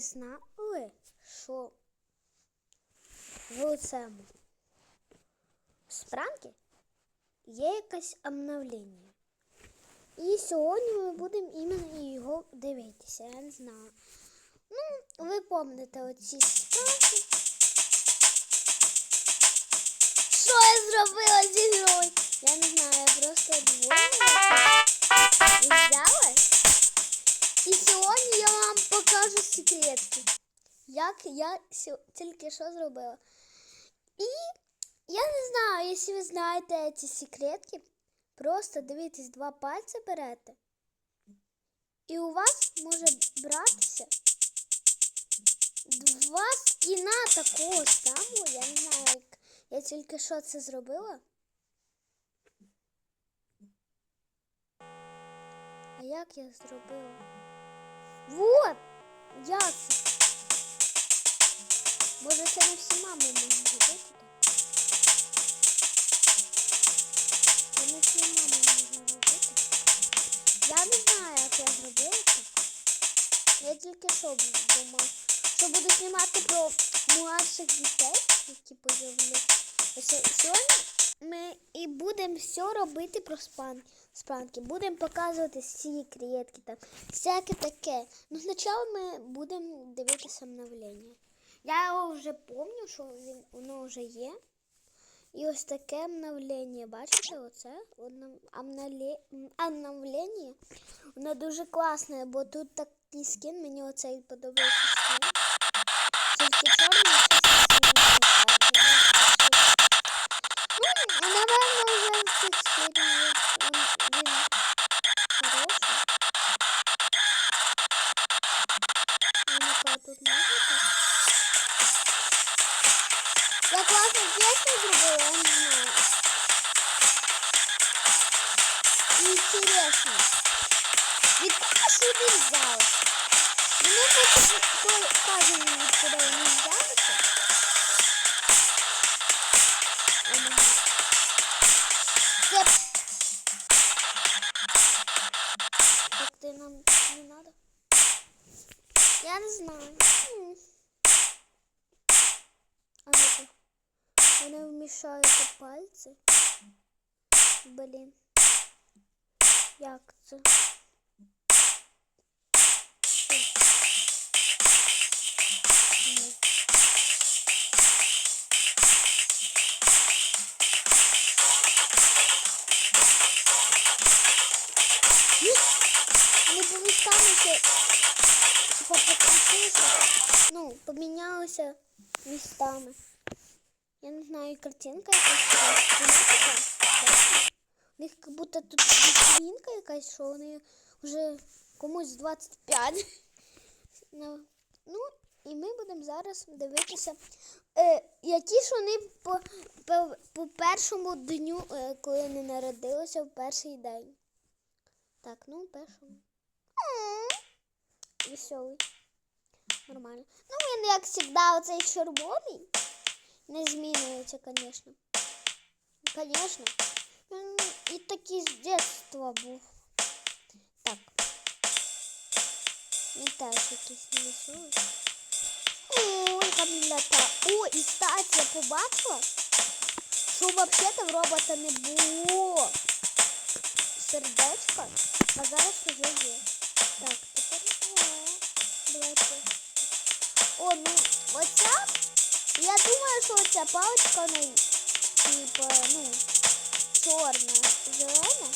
знали, що в цьому спранки є якесь обновлення. І сьогодні ми будемо іменно його дивитися. Я не знаю. Ну, ви пам'ятаєте оці спранки. Що я зробила зі грою? Я не знаю, я просто двоє взяла. І сьогодні я вам покажу секретки. Як я тільки що зробила. І я не знаю, якщо ви знаєте ці секретки, просто дивитесь, два пальці берете. І у вас може братися два скіна такого самого. Я не знаю, як я тільки що це зробила. А як я зробила? Вот! Це? Може це не всі мами можуть робити так? Це не всі мами можна робити. Я не знаю, як я зробила так. Я тільки що думала, що буду знімати про младших дітей, які появляються. Сьогодні ми і будемо все робити про спан. Спанки. Будемо показувати секретки там, всяке таке. Ну, спочатку ми будемо дивитися обновлення. Я його вже пам'ятаю, що він, воно вже є. І ось таке обновлення. Бачите, оце Обнов- обновлення. Воно дуже класне, бо тут такий скін, мені оцей подобається Я не знаю. А ну-ка. Вони вмішаються пальці. Блін. Як це? Ну, помінялися містами. Я не знаю, картинка якась? У них як будто тут вітринка якась, що вони вже комусь 25. Ну, ну, і ми будемо зараз дивитися, е, які ж вони по, по, по першому дню, е, коли вони народилися в перший день. Так, ну, першому. М, Веселий. Нормально. Ну, він, як завжди, оцей червоний. Не змінюється, звісно. Звісно. Він і такий з дитинства був. Так. Він теж якийсь невеселий. Ой, камілята. О, і кстати, я побачила, що взагалі в робота не було сердечка, а зараз вже є. Так, тепер о, давайте. О, ну, оця, я думаю, що оця паличка, ну, типа, ну, чорна, зелена,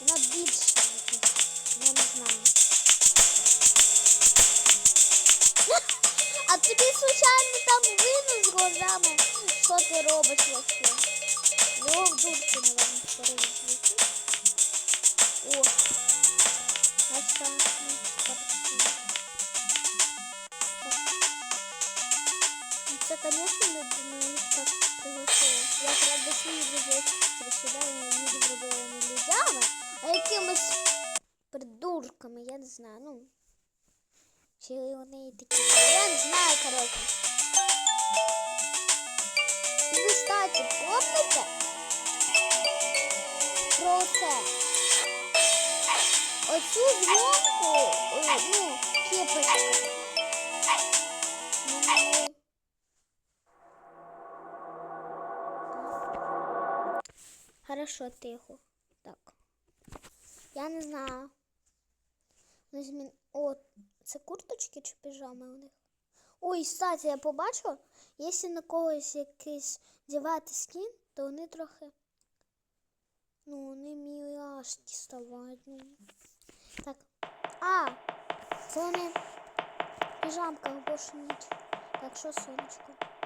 вона більша якась, я не знаю. А тобі случайно там видно з глазами, що ти робиш вообще? Його в дурці, наверное, перевезли. О, а там Це, конечно, людина їх так. Я правда свої друзі присідаю, їх зробила не людями, а якимось придурками, я не знаю, ну. Чи такі, я не знаю, коротше. І ви, кстати, помните про це? Оцю зйомку, е, ну, кепочку. Хорошо, тихо. Так. Я не знаю. Змін... О, це курточки чи піжами у них? Ой, кстати, я побачила, якщо на когось якийсь дівати скін, то вони трохи. Ну, вони міляшки ставають. Так. А! Це вони піжамках більше ніч. Так що сонечко.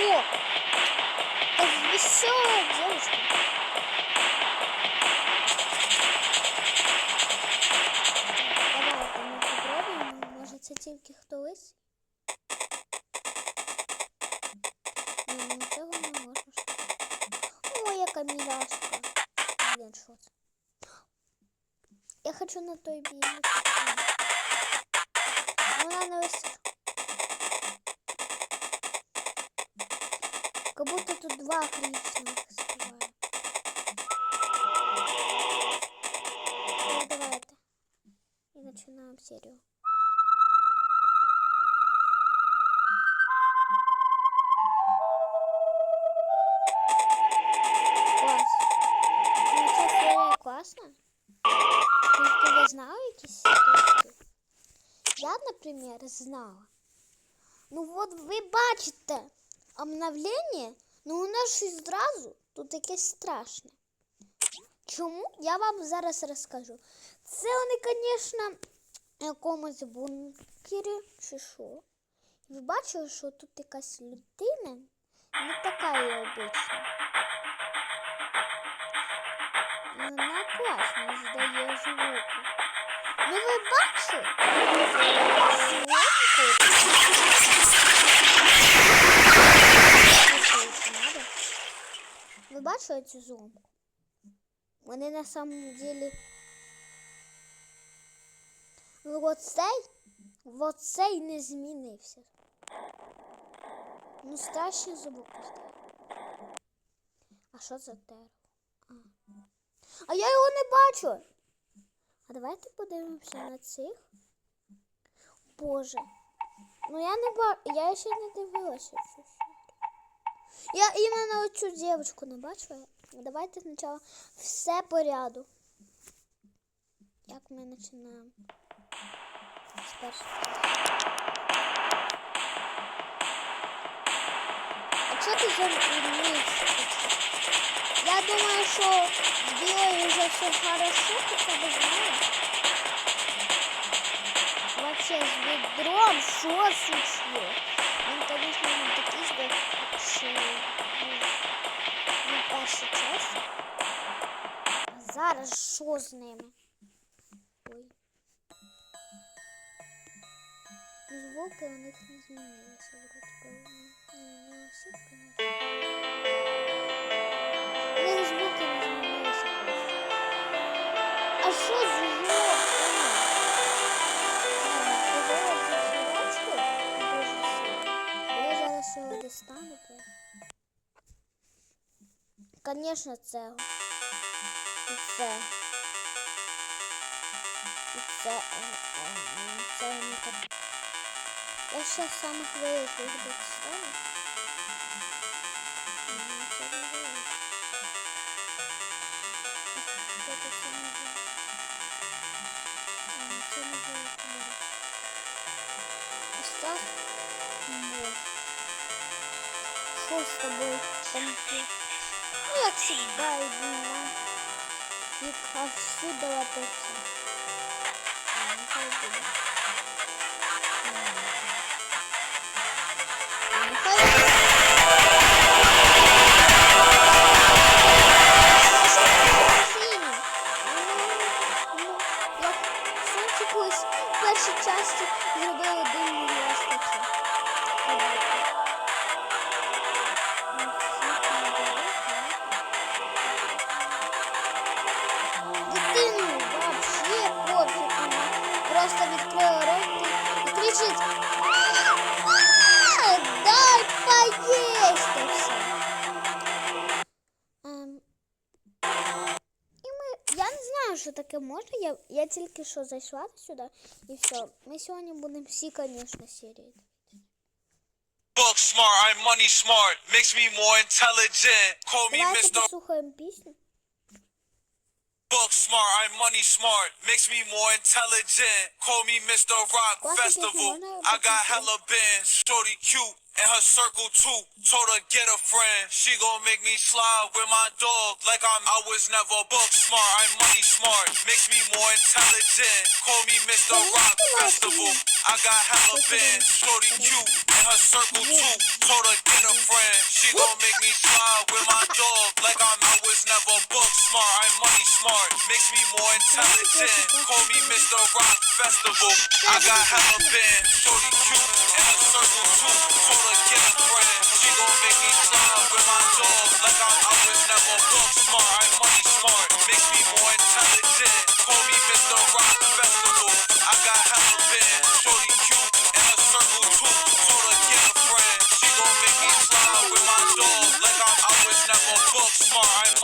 О! Так веселая девушка. начинаем серию. Класс. Ну, ця серія класна. Тільки ви знали якісь штуки? Я, наприклад, знала. Ну от ви бачите обновлення, ну у нас щось зразу тут якесь страшне. Чому? Я вам зараз розкажу. Це вони, звісно, в якомусь бункері чи що. Ви бачили, що тут якась людина не така і обична. І Вона класно здає звуки. Ну ви бачили? Звуки. Ви бачили цю зумку? Вони на самом деле. Оцей, оцей не змінився. Ну, страшні звуки стали. А що це дерево? А. а я його не бачу. А давайте подивимося на цих. Боже. Ну я не бачу. Я ще не дивилася. Я іменно цю дівчинку не бачила. Давайте спочатку все по ряду. Як ми починаємо? З першого. А що ти за відмінився? Я думаю, що з білою вже все хорошо, хоча б знаєш. Вообще з відром що случилось? Він, конечно, не такий здох, що ну, на перший час. А зараз що з ними? Звук, и он их не змінилися, вроді би. Ні, не у всіх, У них звуки не змінилися. А що з його? Стану Конечно, це. І це. І це из сейчас самых великих боксов. Остав мой. Что с тобой там ты? Ну, я всегда иду на... И отсюда вот это. Що таке можна. Я, я тільки що зайшла сюди і все. Ми сьогодні будемо всі, звісно, серії. Book smart, I'm money smart. Makes me more intelligent. Call me Давайте Mr. послухаємо пісню. Book smart, I'm money smart. Makes me more intelligent. Call me Mr. Rock Festival. I got hella bands. Shorty cute. And her circle too. Told her get a friend. She gon' make me slide with my dog like I'm. I was never book smart. I'm money smart. Makes me more intelligent. Call me Mr. Rock Festival. I got hella bands. Shorty cute. And her circle too. Told her get a friend. She gon' make me smile with my dog like I'm. I was never book smart. I'm money smart. Makes me more intelligent. Call me Mr. Rock Festival. I got hella bands. Shorty cute. And her circle too. Told her get a friend. She gon' make me smile with my dog like I'm. I was never book smart. I'm money smart. Makes me more intelligent. Call me Mr. Rock Festival. I got hella bands.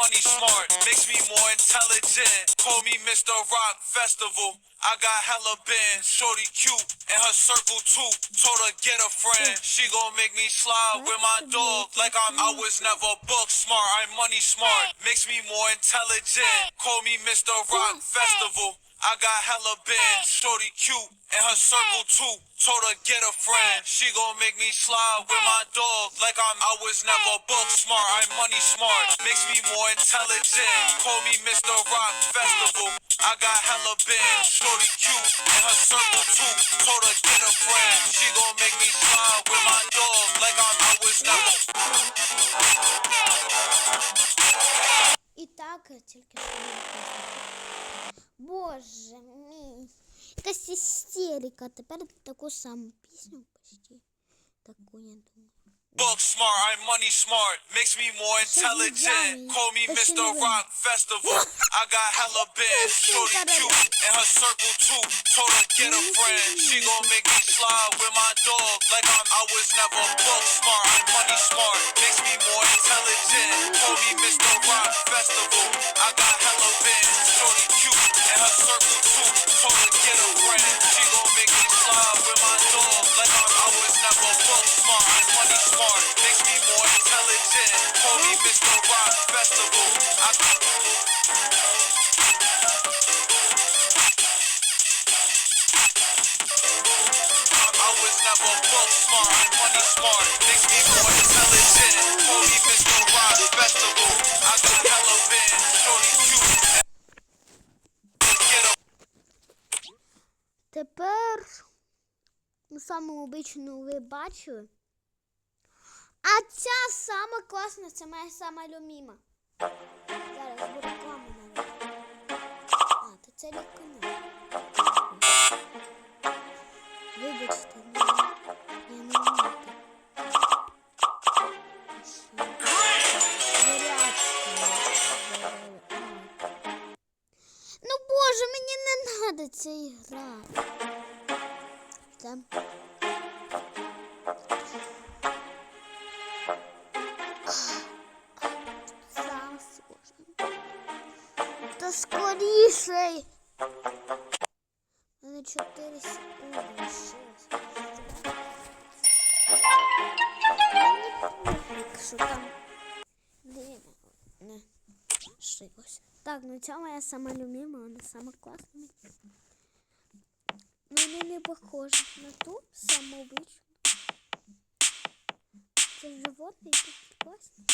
Money smart. Makes me more intelligent. Call me Mr. Rock Festival. I got hella bands. Shorty cute. And her circle too. Told her get a friend. She gon' make me slide with my dog like I'm. I was never book smart. I'm money smart. Makes me more intelligent. Call me Mr. Rock Festival. I got hella bands, shorty cute, and her circle too. Told her get a friend, she gon' make me slide with my dog like I'm. I was never book smart, I'm money smart. Makes me more intelligent. Call me Mr. Rock Festival. I got hella bands, shorty cute, and her circle too. Told her get a friend, she gon' make me slide with my dog like I'm. I was never. І так я тільки що не пісню. Боже мій. Якась істерика. Тепер таку саму пісню почти. Таку, я думаю. Book smart, I'm money smart. Makes me more intelligent. Call me Mr. Rock Festival. I got hella bands, shorty cute, and her circle too. Told her get a friend. She gon' make me slide with my dog like I'm. I was never book smart. I'm money smart. Makes me more intelligent. Call me Mr. Rock Festival. I got hella bands, shorty cute, and her circle too. Told her get a friend. She gon' make me slide with my dog like I'm. I was never book smart. I'm money smart. Makes me more intelligent. Call me Festival. I I was never smart, money smart. Makes me more intelligent. Call me Mr. Rock Festival. I got hella bands, shorty cute. Тепер ну, саму обичну ви бачили. А ця сама класна, це моя сама любима. Зараз буде реклама навіть. А, то це рекламу. Вибачте, ну, я не. Ну боже, мені не надо ця ігра. Там. грошей. Ну, на 4 секунды. 6. Ну, так, ну ця моя самая любимая, она самая классная. Ну, Но вони не похожі на ту самую обычную. Це животные тут класний.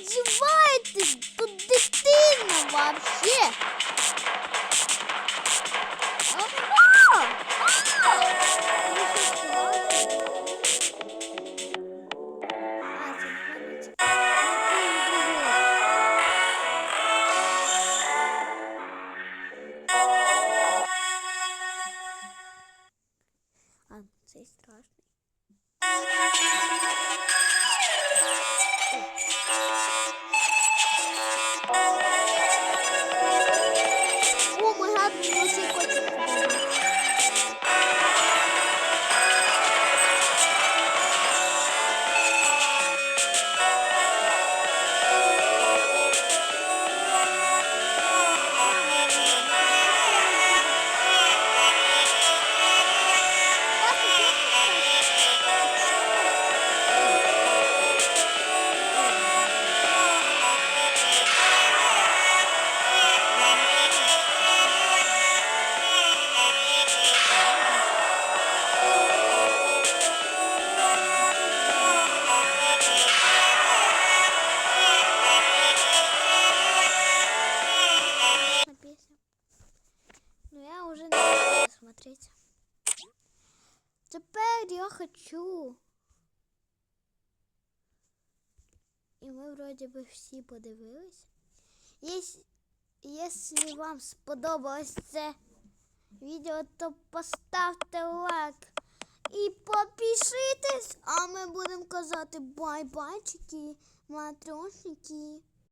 Здіваєтесь, тут дитина вообще. 我的过 вроді би всі подивились. Якщо вам сподобалось це відео, то поставте лайк і підпишитесь, а ми будемо казати бай-байчики, матрешники.